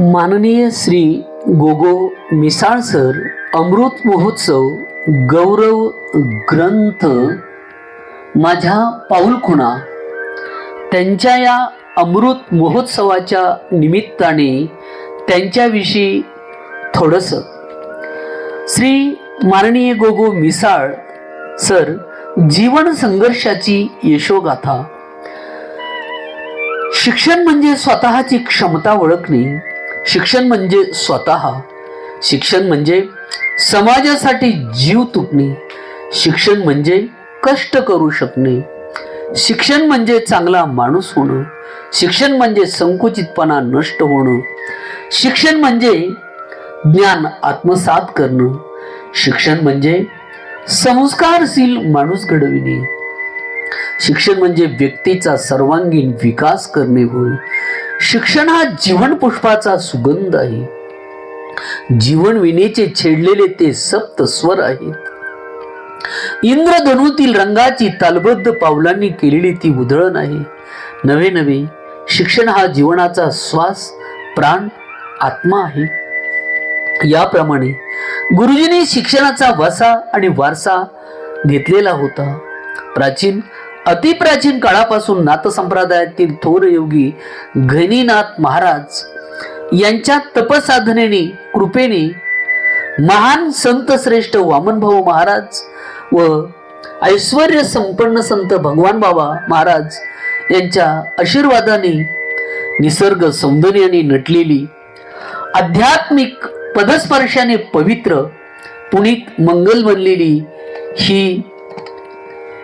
माननीय श्री गोगो मिसाळ सर अमृत महोत्सव गौरव ग्रंथ माझ्या पाऊलखुणा त्यांच्या या अमृत महोत्सवाच्या निमित्ताने त्यांच्याविषयी थोडंसं. श्री माननीय गोगो मिसाळ सर जीवन संघर्षाची यशोगाथा. शिक्षण म्हणजे स्वतःची क्षमता ओळखणे शिक्षण म्हणजे स्वतः. शिक्षण म्हणजे समाजासाठी जीव तुटणे. शिक्षण म्हणजे कष्ट करू शकणे. शिक्षण म्हणजे चांगला माणूस होणं. शिक्षण म्हणजे संकुचितपणा नष्ट होणं. शिक्षण म्हणजे ज्ञान आत्मसात करणं. शिक्षण म्हणजे संस्कारशील माणूस घडविणे. शिक्षण म्हणजे व्यक्तीचा सर्वांगीण विकास करणे होय. शिक्षण हा जीवन पुष्पाचा सुगंध आहे. जीवन विनेचे छेडलेले ते सप्त स्वर आहेत. इंद्रधनुतील रंगाची तालबद्ध पावलांनी केलेली ती उधळण आहे. नवे नवे शिक्षण हा जीवनाचा श्वास प्राण आत्मा आहे. याप्रमाणे गुरुजींनी शिक्षणाचा वसा आणि वारसा घेतलेला होता. प्राचीन अतिप्राचीन काळापासून नाथसंप्रदायातील थोर योगी घनीनाथ महाराज यांच्या तपसाधनेने कृपेने महान संत श्रेष्ठ वामनभाऊ महाराज व ऐश्वर संपन्न संत भगवान बाबा महाराज यांच्या आशीर्वादाने निसर्ग सौंदर्याने नटलेली आध्यात्मिक पदस्पर्शाने पवित्र पुणित मंगल बनलेली ही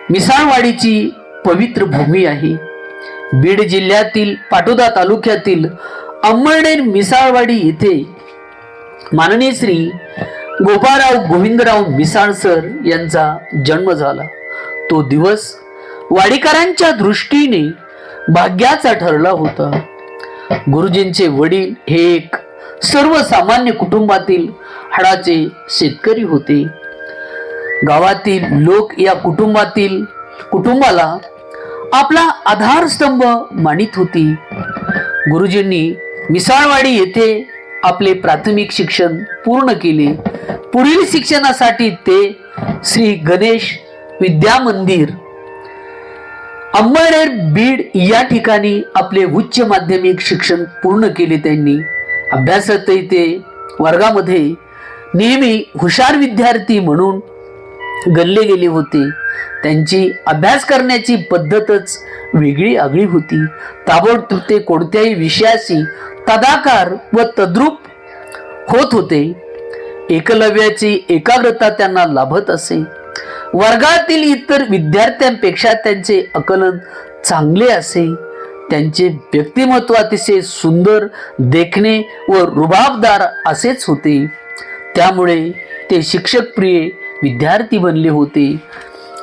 मिसाळवाडीची पवित्र भूमी आहे. बीड जिल्ह्यातील पाटोदा तालुक्यातील अंमळनेर मिसाळवाडी येथे माननीय श्री गोपाळराव गोविंदराव मिसाळ सर यांचा जन्म झाला. तो दिवस वाडीकरांच्या दृष्टीने भाग्याचा ठरला होता. गुरुजींचे वडील हे एक सर्वसामान्य कुटुंबातील हाडाचे शेतकरी होते. गावातील लोक या कुटुंबातील कुटुंबाला आपला आधारस्तंभ मानित होती. गुरुजींनी मिसाळवाडी येथे आपले प्राथमिक शिक्षण पूर्ण केले. पुढील शिक्षणासाठी ते श्री गणेश विद्या मंदिर अंबळनेर बीड या ठिकाणी आपले उच्च माध्यमिक शिक्षण पूर्ण केले त्यांनी. अभ्यासातही ते वर्गामध्ये नेहमी हुशार विद्यार्थी म्हणून गल्ले गेले होते. त्यांची अभ्यास करण्याची पद्धतच वेगळी आगळी होती. ताबडतोब ते कोणत्याही विषयाशी तदाकार व तद्रूप होत होते. एकलव्याची एकाग्रता त्यांना लाभत असे. वर्गातील इतर विद्यार्थ्यांपेक्षा त्यांचे आकलन चांगले असे. त्यांचे व्यक्तिमत्व अतिशय सुंदर देखणे व रुबाबदार असेच होते. त्यामुळे ते शिक्षकप्रिय विद्यार्थी बनले होते.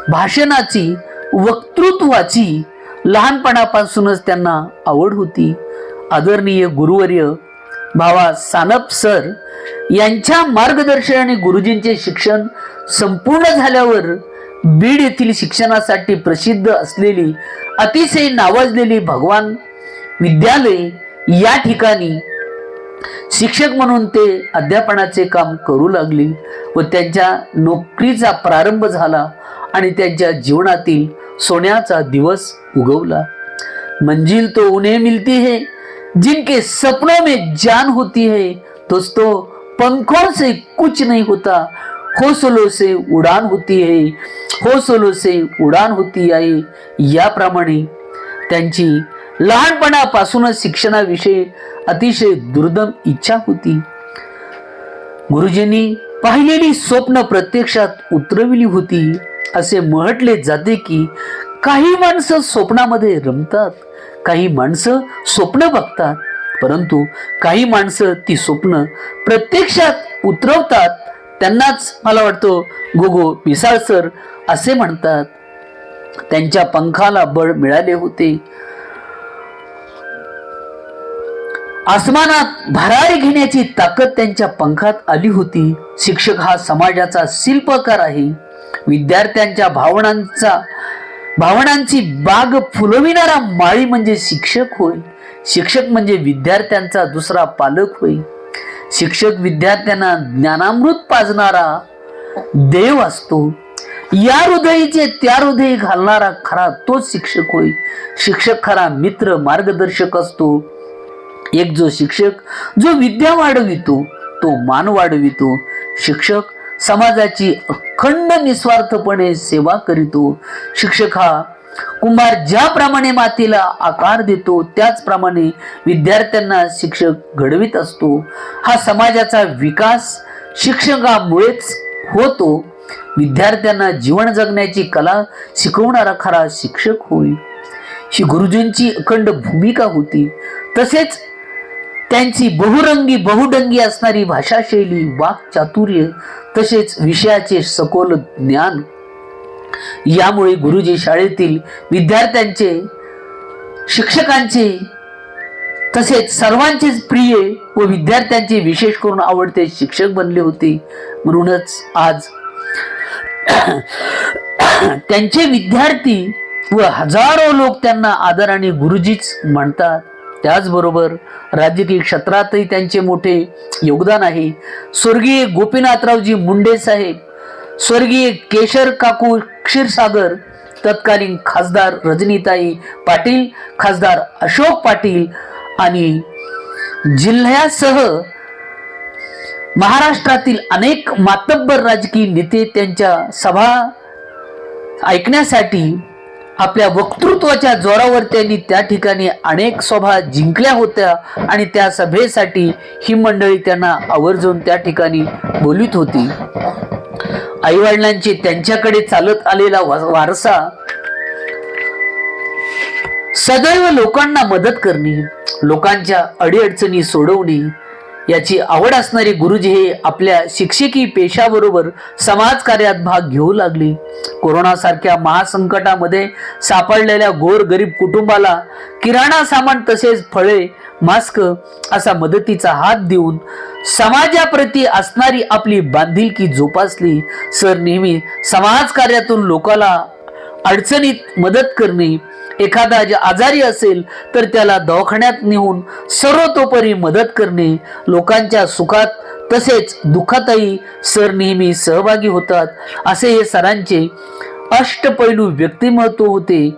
भाषणाची वक्तृत्वाची लहानपणापासूनच त्यांना आवड होती. आदरणीय गुरुवर्य भावा सानप सर यांच्या मार्गदर्शन आणि गुरुजींचे शिक्षण संपूर्ण झाल्यावर बीड येथील शिक्षणासाठी प्रसिद्ध असलेली अतिशय नावाजलेली भगवान विद्यालय या ठिकाणी शिक्षक म्हणून ते अध्यापनाचे काम करू लागले व त्यांच्या नोकरीचा प्रारंभ झाला आणि त्यांच्या जीवनातील सोन्याचा दिवस उगवला. मंजिल तो उन्हें मिलती है जिनके सपनों में जान होती है दोस्तों पंखों से कुछ नहीं होता। हौसलों से उडान होती है हौसलों से उडान होती आहे याप्रमाणे त्यांची लहानपणापासूनच शिक्षणाविषयी अतिशय दुर्दम इच्छा होती. गुरुजींनी पाहिलेली स्वप्न प्रत्यक्षात उतरविली होती. असे म्हटले जाते की काही माणसं स्वप्नामध्ये रमतात काही माणसं स्वप्न बघतात. परंतु काही माणसं ती स्वप्न प्रत्यक्षात उतरवतात. त्यांनाच मला वाटतं गोगो मिसाळ सर असे म्हणतात. त्यांच्या पंखाला बळ मिळाले होते. आसमानात भरारी घेण्याची ताकद त्यांच्या पंखात आली होती. शिक्षक हा समाजाचा शिल्पकार आहे. विद्यार्थ्यांच्या भावनांचा भावनांची बाग फुलविणारा माळी म्हणजे शिक्षक होय. शिक्षक म्हणजे विद्यार्थ्यांचा दुसरा पालक होय. शिक्षक विद्यार्थ्यांना ज्ञानामृत पाजणारा देव असतो. या हृदयीचे त्या हृदयी घालणारा खरा तोच शिक्षक होय. शिक्षक खरा मित्र मार्गदर्शक असतो. एक जो शिक्षक जो विद्या वाढवितो तो मान वाढवितो. शिक्षक समाजाची अखंड निस्वार्थपणे सेवा करीतो. शिक्षक हा कुंभार ज्याप्रमाणे मातीला आकार देतो त्याचप्रमाणे विद्यार्थ्यांना शिक्षक घडवित असतो. हा समाजाचा विकास शिक्षकामुळेच होतो. विद्यार्थ्यांना जीवन जगण्याची कला शिकवणारा खरा शिक्षक होय. ही गुरुजींची अखंड भूमिका होती. तसेच त्यांची बहुरंगी बहुडंगी असणारी भाषाशैली वाक्चातुर्य तसेच विषयाचे सखोल ज्ञान. यामुळे गुरुजी शाळेतील विद्यार्थ्यांचे शिक्षकांचे तसेच सर्वांचेच प्रिय व विद्यार्थ्यांचे विशेष करून आवडते शिक्षक बनले होते. म्हणूनच आज त्यांचे विद्यार्थी व हजारो लोक त्यांना आदराने गुरुजीच म्हणतात त्याचबरोबर राजकीय क्षेत्रातही त्यांचे मोठे योगदान आहे. स्वर्गीय गोपीनाथरावजी मुंडे साहेब स्वर्गीय केशर काकू क्षीरसागर तत्कालीन खासदार रजनीताई पाटील खासदार अशोक पाटील आणि जिल्ह्यासह महाराष्ट्रातील अनेक मातब्बर राजकीय नेते त्यांच्या सभा ऐकण्यासाठी आपल्या वक्तृत्वाच्या जोरावर त्यांनी त्या ठिकाणी अनेक सभा जिंकल्या होत्या आणि त्या सभेसाठी ही मंडळी त्यांना आवर्जून त्या ठिकाणी बोलित होती. आईवडिलांचे त्यांच्याकडे चालत आलेला वारसा सदैव लोकांना मदत करणे लोकांच्या अडीअडचणी सोडवणे याची आवड असणारे गुरुजी हे आपल्या शिक्षकी पेशाबरोबर समाजकार्यात भाग घेऊ लागले. कोरोनासारख्या महासंकटामध्ये सापडलेल्या गोर गरीब कुटुंबाला किराणा सामान तसेच फळे मास्क असा मदतीचा हात देऊन समाजाप्रती असणारी आपली बांधिलकी जोपासली. सर नेहमी समाजकार्यातून लोकाला अडचणीत मदत करणे. एखादा जे आजारी असेल तर त्याला दवाखान्यात नेऊन सर्वतोपरी मदत करणे. लोकांच्या सुखात तसेच दुःखातही सर नेहमी सहभागी होतात. असे हे सरांचे अष्टपैलू व्यक्तिमत्व होते.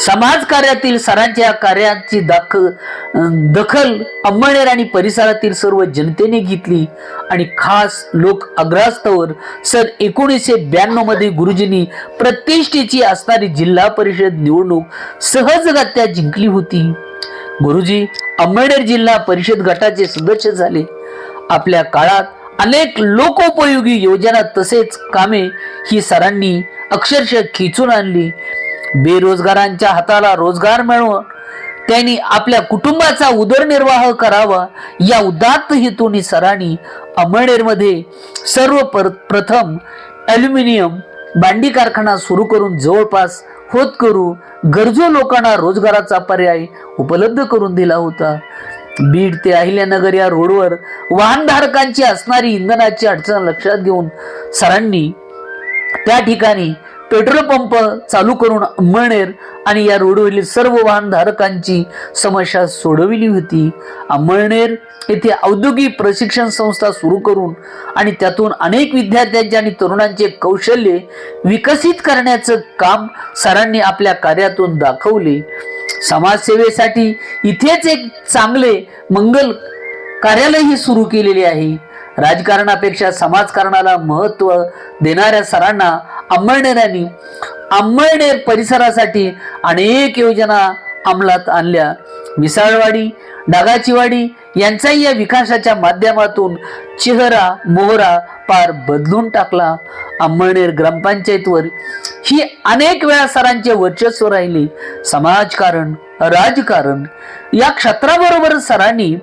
समाजकार्यातील सरांच्या कार्याची दाख दखल अंमळनेर आणि परिसरातील सर्व जनतेने घेतली आणि खास लोक अग्रास्तवर सन एकोणीसशे ब्याण्णवमध्ये गुरुजींनी प्रतिष्ठेची असणारी जिल्हा परिषद निवडणूक सहजगत्या जिंकली होती. गुरुजी अंमळनेर जिल्हा परिषद गटाचे सदस्य झाले. आपल्या काळात अनेक लोकोपयोगी योजना तसेच कामे ही सरांनी अक्षरशः खिचून आणली. बेरोजगारांच्या हाताला रोजगार मिळवून त्यांनी आपल्या कुटुंबाचा उदरनिर्वाह करावा या उदात्त हेतूने सरांनी अमळनेरमध्ये सर्व प्रथम ॲल्युमिनियम बांडी कारखाना सुरू करून जवळपास होत करू गरजू लोकांना रोजगाराचा पर्याय उपलब्ध करून दिला होता. बीड ते अहिल्यानगर या रोडवर वाहनधारकांची असणारी इंधनाची अडचण लक्षात घेऊन सरांनी त्या ठिकाणी पेट्रोल पंप चालू करून अंमळनेर आणि या रोडवरील सर्व वाहनधारकांची समस्या सोडविली होती. अंमळनेर येथे औद्योगिक प्रशिक्षण संस्था सुरू करून आणि त्यातून अनेक विद्यार्थ्यांचे आणि तरुणांचे कौशल्य विकसित करण्याचं काम सरांनी आपल्या कार्यातून दाखवले. समाजसेवेसाठी इथेच एक चांगले मंगल कार्यालयही सुरू केलेले आहे. राजकारणापेक्षा समाजकारणाला महत्त्व देणाऱ्या सरांना अंमळनेऱ्यांनी अंमळनेर परिसरासाठी अनेक योजना अंमलात आणल्या. मिसाळवाडी डागाचीवाडी यांचाही या विकासाच्या माध्यमातून चेहरा मोहरा पार बदलून टाकला. अंमळनेर ग्रामपंचायतवर ही अनेक वेळा सरांचे वर्चस्व राहिले. समाजकारण राजकारण या क्षेत्राबरोबर सरांनी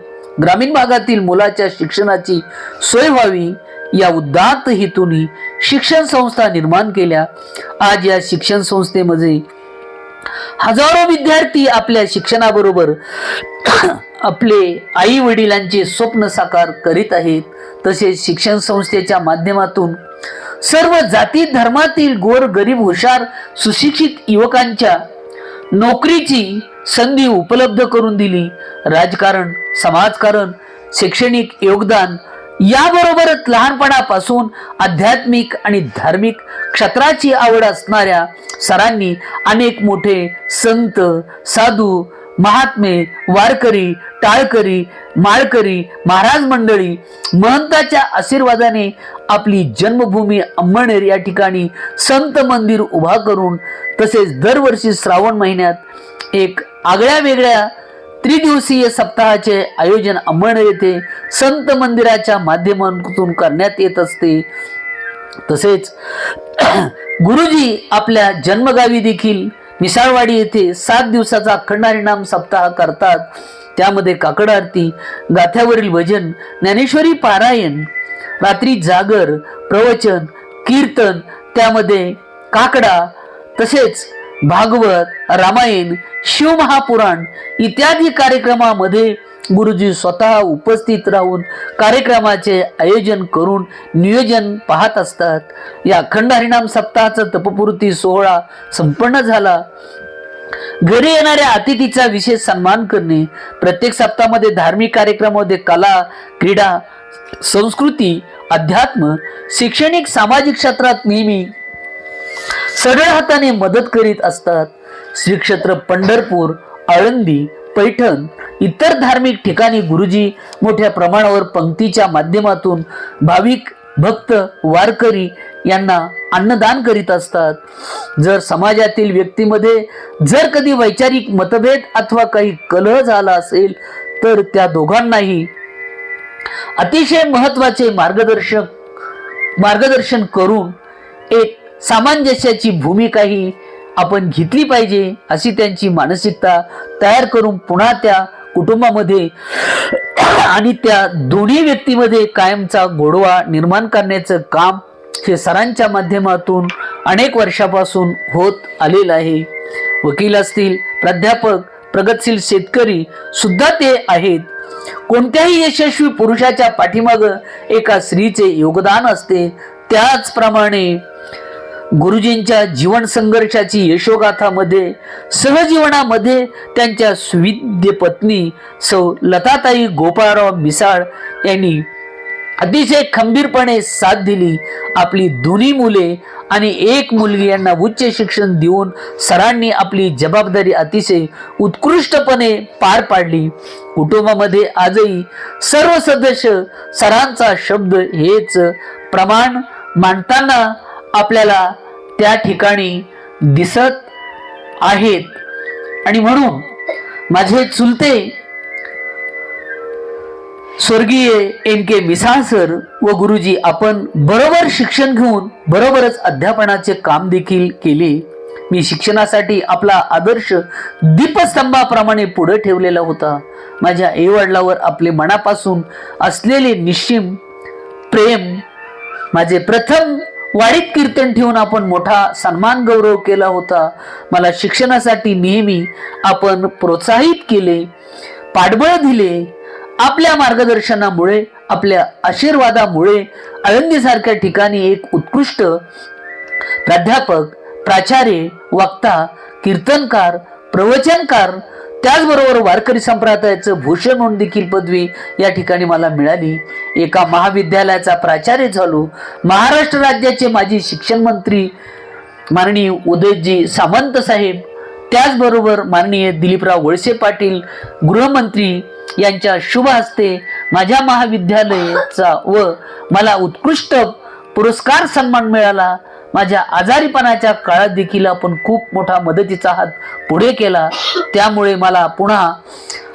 ग्रामीण भागातील मुलाच्या शिक्षणाची सोय व्हावी या उदात्त हेतूने शिक्षण संस्था निर्माण केल्या. आज या शिक्षण संस्थेमध्ये हजारो विद्यार्थी आपल्या शिक्षणाबरोबर आपले आई वडिलांचे स्वप्न साकार करीत आहेत. तसेच शिक्षण संस्थेच्या माध्यमातून सर्व जाती धर्मातील गोर गरीब हुशार सुशिक्षित युवकांच्या नोकरीची संधी उपलब्ध करून दिली. राजकारण समाजकारण शैक्षणिक योगदान याबरोबरच लहानपणापासून आध्यात्मिक आणि धार्मिक क्षेत्राची आवड असणाऱ्या सरांनी अनेक मोठे संत साधू महात्मे वारकरी टाळकरी माळकरी महाराज मंडळी महंताच्या आशीर्वादाने आपली जन्मभूमी अंमळनेर या ठिकाणी संत मंदिर उभा करून तसेच दरवर्षी श्रावण महिन्यात एक आगळ्या वेगळ्या त्रिदिवसीय सप्ताहाचे आयोजन अंमळनेर येथे संत मंदिराच्या माध्यमातून करण्यात येत असते. तसेच गुरुजी आपल्या जन्मगावी देखील मिसाळवाडी येथे सात दिवसाचा अखंडारिणाम सप्ताह करतात. त्यामध्ये काकड आरती गाथ्यावरील भजन ज्ञानेश्वरी पारायण रात्री जागर प्रवचन कीर्तन त्यामध्ये काकडा तसेच भागवत रामायण शिवमहापुराण इत्यादी कार्यक्रमामध्ये गुरुजी स्वतः उपस्थित राहून कार्यक्रमाचे आयोजन करून नियोजन पाहत असतात. या अखंड हरिणाम सप्ताहाचा तपपूर्ती सोहळा संपन्न झाला. घरी येणाऱ्या अतिथीचा विशेष सन्मान करणे प्रत्येक सप्ताहामध्ये धार्मिक कार्यक्रमामध्ये कला क्रीडा संस्कृती अध्यात्म शैक्षणिक सामाजिक क्षेत्रात नेहमी सरळ हाताने मदत करीत असतात. श्रीक्षेत्र पंढरपूर आळंदी पैठण इतर धार्मिक ठिकाणी गुरुजी मोठ्या प्रमाणावर पंक्तीच्या माध्यमातून भाविक भक्त वारकरी यांना अन्नदान करीत असतात. जर समाजातील व्यक्तीमध्ये जर कधी वैचारिक मतभेद अथवा काही कलह झाला असेल तर त्या दोघांनाही अतिशय महत्त्वाचे मार्गदर्शक मार्गदर्शन करून एक सामंजस्याची भूमिकाही आपण घेतली पाहिजे अशी त्यांची मानसिकता तयार करून पुन्हा त्या कुटुंबामध्ये आणि त्या दोन्ही व्यक्तीमध्ये कायमचा गोडवा निर्माण करण्याचं काम हे सरांच्या माध्यमातून अनेक वर्षापासून होत आलेलं आहे. वकील असतील प्राध्यापक प्रगतशील शेतकरी सुद्धा ते आहेत. कोणत्याही यशस्वी पुरुषाच्या पाठीमाग एका स्त्रीचे योगदान असते त्याचप्रमाणे गुरुजींच्या जीवन संघर्षाची यशोगाथामध्ये सहजीवनामध्ये त्यांच्या सुविद्य पत्नी सौ लताताई गोपाळराव मिसाळ यांनी अतिशय खंबीरपणे साथ दिली. आपली दोन्ही मुले आणि एक मुलगी यांना उच्च शिक्षण देऊन सरांनी आपली जबाबदारी अतिशय उत्कृष्टपणे पार पाडली. कुटुंबामध्ये आजही सर्व सदस्य सरांचा शब्द हेच प्रमाण मांडताना आपल्याला त्या ठिकाणी दिसत आहेत. आणि म्हणून माझे चुलते स्वर्गीय एन के मिसाळ सर व गुरुजी आपण बरोबर शिक्षण घेऊन बरोबरच अध्यापनाचे काम देखील केले. मी शिक्षणासाठी आपला आदर्श दीपस्तंभाप्रमाणे पुढे ठेवलेला होता. माझ्या आईवडिलावर आपले मनापासून असलेले निश्चिम प्रेम माझे प्रथम वाडीत कीर्तन ठेवून आपण मोठा सन्मान गौरव केला होता. मला शिक्षणासाठी नेहमी आपण प्रोत्साहित केले पाठबळ दिले. आपल्या मार्गदर्शनामुळे आपल्या आशीर्वादामुळे आळंदीसारख्या ठिकाणी एक उत्कृष्ट प्राध्यापक प्राचार्य वक्ता कीर्तनकार प्रवचनकार त्याचबरोबर वारकरी संप्रदायाचं भूषण म्हणून देखील पदवी या ठिकाणी मला मिळाली. एका महाविद्यालयाचा प्राचार्य झालो. महाराष्ट्र राज्याचे माजी शिक्षण मंत्री माननीय उदयजी सामंत साहेब त्याचबरोबर माननीय दिलीपराव वळसे पाटील गृहमंत्री यांच्या शुभ हस्ते माझ्या महाविद्यालयाचा व मला उत्कृष्ट पुरस्कार सन्मान मिळाला. माझ्या आजारीपणाच्या काळात देखील आपण खूप मोठा मदतीचा हात पुढे केला. त्यामुळे मला पुन्हा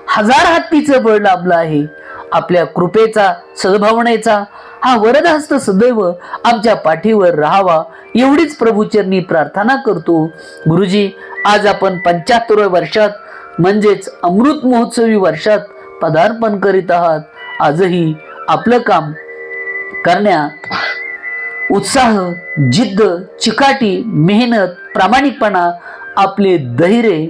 हजार हत्तीचं बळ लाभलं आहे. आपल्या कृपेचा सद्भावनेचा हा वरदहस्त सदैव आमच्या पाठीवर राहावा एवढीच प्रभूचरणी प्रार्थना करतो. गुरुजी आज आपण पंच्याहत्तर वर्षात म्हणजेच अमृत महोत्सवी वर्षात पदार्पण करीत आहात. आजही आपलं काम करण्यात उत्साह जिद्द चिकाटी मेहनत प्रामाणिकपणा आपले धैर्य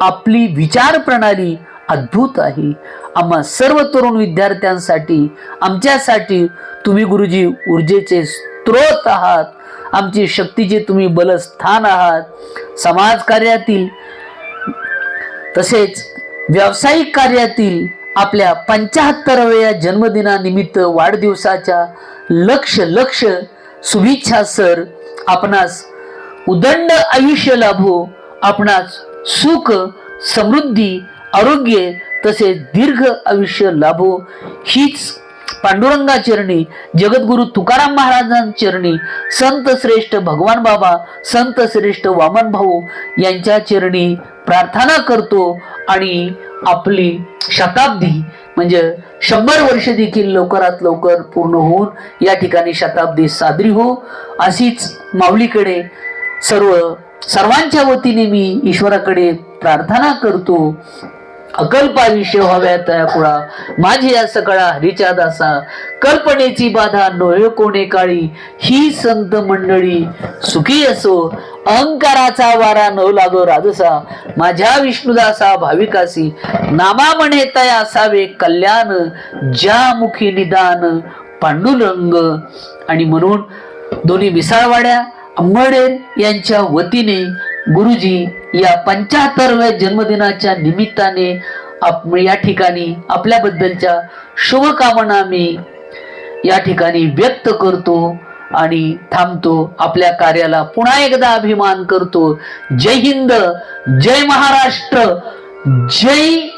आपली विचार प्रणाली अद्भुत आहे. आम्हा सर्व तरुण विद्यार्थ्यांसाठी आमच्यासाठी तुम्ही गुरुजी ऊर्जेचे स्त्रोत आहात. आमची शक्तीचे तुम्ही बलस्थान आहात. समाज कार्यातील तसेच व्यावसायिक कार्यातील आपल्या पंचाहत्तरव्या जन्मदिनानिमित्त वाढदिवसाच्या लक्ष लक्ष शुभेच्छा सर. आपणास उदंड आयुष्य लाभो. आपणास सुख समृद्धी आरोग्य तसेच दीर्घ आयुष्य लाभो. हीच पांडुरंगाचरणी जगद्गुरु तुकाराम महाराजांचरणी संत श्रेष्ठ भगवान बाबा संत श्रेष्ठ वामन भाऊ यांच्या चरणी प्रार्थना करतो आणि आपली शताब्दी म्हणजे शंभर वर्ष देखील लवकरात लवकर पूर्ण होऊन या ठिकाणी शताब्दी साजरी हो. अशीच माऊलीकडे सर्व सर्वांच्या वतीने मी ईश्वराकडे प्रार्थना करतो. अकल्प आयुष्य व्हाव्या तयापुळा माझी या सकळा हरीच्या दासा कल्पनेची बाधा नोय कोणे काळी. ही संत मंडळी सुखी असो. अहंकाराचा वारा न लागो राजसा. माझ्या विष्णुदासा भाविकासी. नामा म्हणे तया असावे कल्याण. ज्या मुखी निदान पांडुरंग. आणि म्हणून दोन्ही मिसाळवाड्या अंबळनेर यांच्या वतीने गुरुजी या पंच्याहत्तरव्या जन्मदिनाच्या निमित्ताने आप या ठिकाणी आपल्याबद्दलच्या शुभकामना मी या ठिकाणी व्यक्त करतो आणि थांबतो. आपल्या कार्याला पुन्हा एकदा अभिमान करतो. जय हिंद जय महाराष्ट्र जय